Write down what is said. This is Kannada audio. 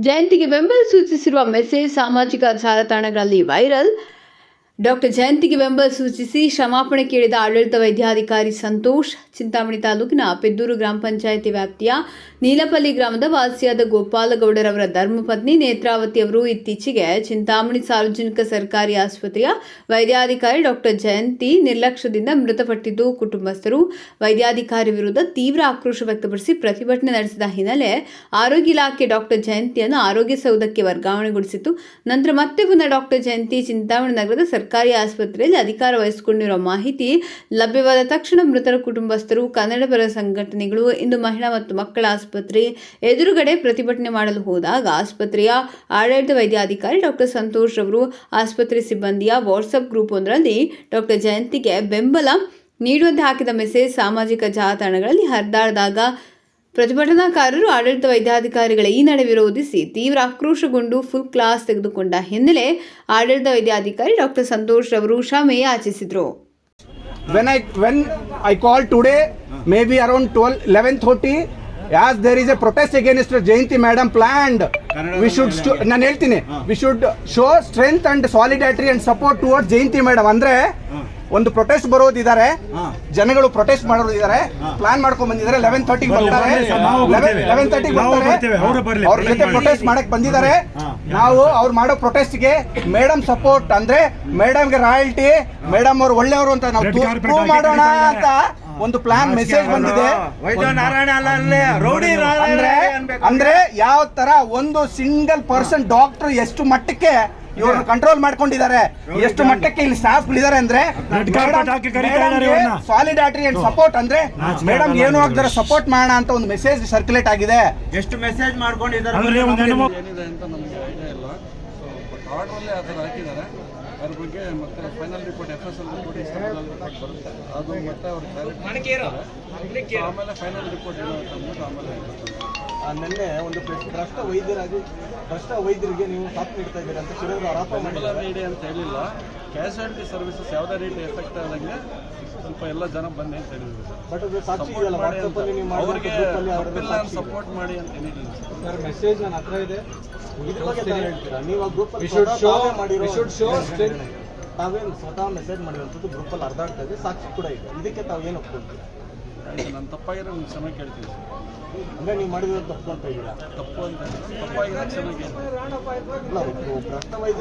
ಜಯಂತಿಗೆ ಬೆಂಬಲ ಸೂಚಿಸಿರುವ ಮೆಸೇಜ್ ಸಾಮಾಜಿಕ ಜಾಲತಾಣಗಳಲ್ಲಿ ವೈರಲ್. ಡಾಕ್ಟರ್ ಜಯಂತಿಗೆ ಬೆಂಬಲ ಸೂಚಿಸಿ ಕ್ಷಮಾಪಣೆ ಕೇಳಿದ ಆಡಳಿತ ವೈದ್ಯಾಧಿಕಾರಿ ಸಂತೋಷ್, ಚಿಂತಾಮಣಿ ತಾಲೂಕಿನ ಪೆದ್ದೂರು ಗ್ರಾಮ ಪಂಚಾಯಿತಿ ವ್ಯಾಪ್ತಿಯ ನೀಲಪಲ್ಲಿ ಗ್ರಾಮದ ವಾಸಿಯಾದ ಗೋಪಾಲಗೌಡರವರ ಧರ್ಮಪತ್ನಿ ನೇತ್ರಾವತಿ ಅವರು ಇತ್ತೀಚೆಗೆ ಚಿಂತಾಮಣಿ ಸಾರ್ವಜನಿಕ ಸರ್ಕಾರಿ ಆಸ್ಪತ್ರೆಯ ವೈದ್ಯಾಧಿಕಾರಿ ಡಾಕ್ಟರ್ ಜಯಂತಿ ನಿರ್ಲಕ್ಷ್ಯದಿಂದ ಮೃತಪಟ್ಟಿದ್ದು ಕುಟುಂಬಸ್ಥರು. ವೈದ್ಯಾಧಿಕಾರಿ ವಿರುದ್ಧ ತೀವ್ರ ಆಕ್ರೋಶ ವ್ಯಕ್ತಪಡಿಸಿ ಪ್ರತಿಭಟನೆ ನಡೆಸಿದ ಹಿನ್ನೆಲೆ ಆರೋಗ್ಯ ಇಲಾಖೆ ಡಾಕ್ಟರ್ ಜಯಂತಿಯನ್ನು ಆರೋಗ್ಯ ಸೌಧಕ್ಕೆ ವರ್ಗಾವಣೆಗೊಳಿಸಿತು ನಂತರ ಮತ್ತೆ ಪುನಃ ಡಾಕ್ಟರ್ ಜಯಂತಿ ಚಿಂತಾಮಣಿ ನಗರದ ಸರ್ಕಾರಿ ಆಸ್ಪತ್ರೆಯಲ್ಲಿ ಅಧಿಕಾರ ವಹಿಸಿಕೊಂಡಿರುವ ಮಾಹಿತಿ ಲಭ್ಯವಾದ ತಕ್ಷಣ ಮೃತರ ಕುಟುಂಬಸ್ಥರು, ಕನ್ನಡಪರ ಸಂಘಟನೆಗಳು, ಇಂದು ಮಹಿಳಾ ಮತ್ತು ಮಕ್ಕಳ ಆಸ್ಪತ್ರೆ ಎದುರುಗಡೆ ಪ್ರತಿಭಟನೆ ಮಾಡಲು ಹೋದಾಗ ಆಸ್ಪತ್ರೆಯ ಆಡಳಿತ ವೈದ್ಯಾಧಿಕಾರಿ ಡಾಕ್ಟರ್ ಸಂತೋಷ್ ಅವರು ಆಸ್ಪತ್ರೆ ಸಿಬ್ಬಂದಿಯ ವಾಟ್ಸಪ್ ಗ್ರೂಪ್ ಒಂದರಲ್ಲಿ ಡಾಕ್ಟರ್ ಜಯಂತಿಗೆ ಬೆಂಬಲ ನೀಡುವಂತೆ ಹಾಕಿದ ಮೆಸೇಜ್ ಸಾಮಾಜಿಕ ಜಾಲತಾಣಗಳಲ್ಲಿ ಹರಿದಾಡಿದಾಗ ಪ್ರತಿಭಟನಾಕಾರರು ಆಡಳಿತ ವೈದ್ಯಾಧಿಕಾರಿಗಳ ಈ ನಡೆ ವಿರೋಧಿಸಿ ತೀವ್ರ ಆಕ್ರೋಶಗೊಂಡು ಫುಲ್ ಕ್ಲಾಸ್ ತೆಗೆದುಕೊಂಡ ಹಿನ್ನೆಲೆ ಆಡಳಿತ ವೈದ್ಯಾಧಿಕಾರಿ ಡಾಕ್ಟರ್ ಸಂತೋಷ್ ಅವರು ಕ್ಷಮೆ when when I when I called today, maybe around 12, 11:30, as there is a protest against Jayanti madam planned, we should should ನಾನು ಹೇಳ್ತೀನಿ we should show strength and solidarity and support towards Jayanthi madam ಅಂದ್ರೆ ಒಂದು ಪ್ರೊಟೆಸ್ಟ್ ಬರೋದಿದ್ದಾರೆ ಜನಗಳು ಪ್ರೊಟೆಸ್ಟ್ ಮಾಡೋದಿದ್ದಾರೆ ಪ್ಲಾನ್ ಮಾಡ್ಕೊಂಡ್ ಬಂದಿದ್ದಾರೆ ಲೆವೆನ್ ತರ್ಟಿಗೆ ಬರ್ತಾರೆ. ಲೆವೆನ್ ತರ್ಟಿ ಬರ್ತಾರೆ ಅವ್ರ ಜೊತೆ ಪ್ರೊಟೆಸ್ಟ್ ಮಾಡಕ್ ಬಂದಿದ್ದಾರೆ. ನಾವು ಅವ್ರು ಮಾಡೋ ಪ್ರೊಟೆಸ್ಟ್ಗೆ ಮೇಡಮ್ ಸಪೋರ್ಟ್ ಅಂದ್ರೆ ಮೇಡಮ್ಗೆ ರಾಯಲ್ಟಿ ಮೇಡಮ್ ಅವ್ರು ಒಳ್ಳೆಯವರು ಅಂತ ನಾವು ಪ್ರೂವ್ ಮಾಡೋಣ ಅಂತ ಒಂದು ಪ್ಲಾನ್ ಮೆಸೇಜ್ ಬಂದಿದೆ. ಅಂದ್ರೆ ಯಾವ ತರ ಒಂದು ಸಿಂಗಲ್ ಪರ್ಸನ್ ಡಾಕ್ಟರ್ ಎಷ್ಟು ಮಟ್ಟಕ್ಕೆ ಇವ್ರನ್ನ ಕಂಟ್ರೋಲ್ ಮಾಡ್ಕೊಂಡಿದ್ದಾರೆ. ಎಷ್ಟು ಮಟ್ಟಕ್ಕೆ ಇಲ್ಲಿ ಸ್ಟಾಫ್ ಇದಾರೆ ಅಂದ್ರೆ. ಸಾಲಿಡಾಟ್ರಿ ಅಂಡ್ ಸಪೋರ್ಟ್ ಅಂದ್ರೆ ಮೇಡಮ್ ಏನು. ಆಗ್ತಾರೆ ಸಪೋರ್ಟ್ ಮಾಡೋಣ ಅಂತ ಒಂದು ಮೆಸೇಜ್ ಸರ್ಕ್ಯುಲೇಟ್ ಆಗಿದೆ. ಎಷ್ಟು ಮೆಸೇಜ್ ಮಾಡ್ಕೊಂಡಿದ್ದಾರೆ ಅಂದ್ರೆ ಏನಿದೆ ಅಂತ ನಮಗೆ ಐಡಿಯಾ ಇಲ್ಲ. ಸೊ ಬಟ್ ಆರ್ಡ್ರಲ್ಲೇ ಹಾಕಿದ್ದಾರೆ. ಅದ್ರ ಬಗ್ಗೆ ಮತ್ತೆ final report F S L report ಬರುತ್ತೆ. ಅದು ಮತ್ತೆ ಅವ್ರು ಕ್ಲಾರಿಟಿ ಆಮೇಲೆ ಫೈನಲ್ ರಿಪೋರ್ಟ್ ಏನು ಅಂತ ಅಂದ್ಬಿಟ್ಟು ಆಮೇಲೆ. ನಿನ್ನೆ ಒಂದು ಭ್ರಷ್ಟ ವೈದ್ಯರಾಗಿ ಭ್ರಷ್ಟ ವೈದ್ಯರಿಗೆ ನೀವು ಸಾಥ್ ನೀಡ್ತಾ ಇದ್ದೀರಾ ಅಂತ ಶಿರೂರು ಆರೋಪ ನೀಡಿ ಅಂತ ಹೇಳಿಲ್ಲ. ಕ್ಯಾಶುಯಾಲಿಟಿ ಸರ್ವಿಸಸ್ ಯಾವುದೇ ರೀತಿ ಎಫೆಕ್ಟ್ ಆದಂಗೆ ಸ್ವಲ್ಪ ಎಲ್ಲ ಜನ ಬನ್ನಿ ಅಂತ ಹೇಳಿದ್ರು. ಸರ್ ಬಟ್ ಅದು ಸಾಕ್ಷಿ ಅಂತ. ಅವ್ರಿಗೆ ಗ್ರೂಪಲ್ಲಿ ತಪ್ಪಿಲ್ಲ ಸಾಕ್ಷಿ ಸಪೋರ್ಟ್ ಮಾಡಿ ಅಂತ ಹೇಳಿದ್ದೀನಿ ಸರ್ ಮೆಸೇಜ್ ನನ್ನ ಹತ್ರ ಇದೆ. ಇದ್ರ ಬಗ್ಗೆ ಹೇಳ್ತೀರಾ? ನೀವು ಆ ಗ್ರೂಪ್ ಅಲ್ಲಿ should ಸ್ವತಃ ಮೆಸೇಜ್ ಮಾಡಿರುವಂಥದ್ದು ಗ್ರೂಪ್ ಅಲ್ಲಿ ಆಗ್ತಾ ಇದೆ ಸಾಕ್ಷಿ ಕೂಡ ಇದೆ. ಇದಕ್ಕೆ ತಾವು ಏನು ಒಪ್ಕೊಳ್ತೀರಾ? ಆಯ್ತು ನಾನು ತಪ್ಪಾಗಿರೋ ನಿಮ್ಗೆ ಕ್ಷಮೆ ಕೇಳ್ತೀನಿ ಸರ್. ಅಂದ್ರೆ ನೀವು ಮಾಡಿದ್ರೆ ತಪ್ಪು ಅಂತ ಇದ್ದೀರಾ ತಪ್ಪು ಅಂತ ತಪ್ಪಾಗಿರೋ ಕ್ಷಮೆ ಕೇಳ್ತೀನಿ. ವೈದ್ಯ